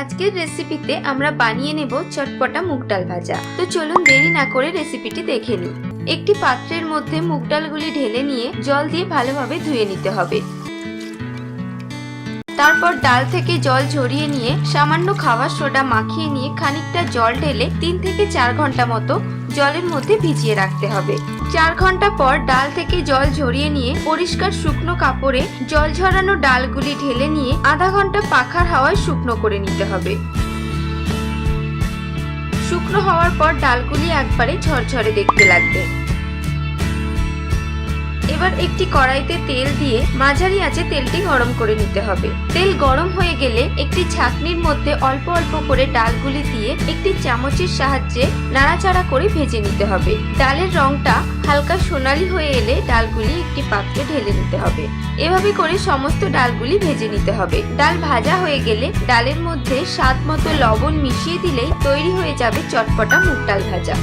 আজকের রেসিপিতে আমরা বানিয়ে নেব চটপটা মুগ ডাল ভাজা। তো চলুন দেরি না করে রেসিপিটি দেখে নিই। একটি পাত্রের মধ্যে মুগ ডালগুলি ঢেলে নিয়ে জল দিয়ে ভালোভাবে ধুয়ে নিতে হবে। তারপর ডাল থেকে জল ঝরিয়ে নিয়ে সামান্য খাবার সোডা মাখিয়ে নিয়ে খানিকটা জল ঢেলে তিন থেকে চার ঘণ্টা মতো জলের মধ্যে ভিজিয়ে রাখতে হবে। চার ঘণ্টা পর ডাল থেকে জল ঝরিয়ে নিয়ে পরিষ্কার শুকনো কাপড়ে জল ঝরানো ডালগুলি ঢেলে নিয়ে আধা ঘণ্টা পাখার হাওয়ায় শুকনো করে নিতে হবে। শুকনো হওয়ার পর ডালগুলি একবারে ঝরঝরে দেখতে লাগবে। এবার একটি কড়াইতে তেল দিয়ে মাঝারি আঁচে তেলটি গরম করে নিতে হবে। তেল গরম হয়ে গেলে একটি ছাঁকনির মধ্যে অল্প অল্প করে ডালগুলি দিয়ে একটি চামচের সাহায্যে নাড়াচাড়া করে ভেজে নিতে হবে। ডালের রংটা হালকা সোনালি হয়ে এলে ডালগুলি একটি পাত্রে ঢেলে নিতে হবে। এভাবে করে সমস্ত ডালগুলি ভেজে নিতে হবে। ডাল ভাজা হয়ে গেলে ডালের মধ্যে স্বাদ মতো লবণ মিশিয়ে দিলেই তৈরি হয়ে যাবে চটপটা মুগ ডাল ভাজা।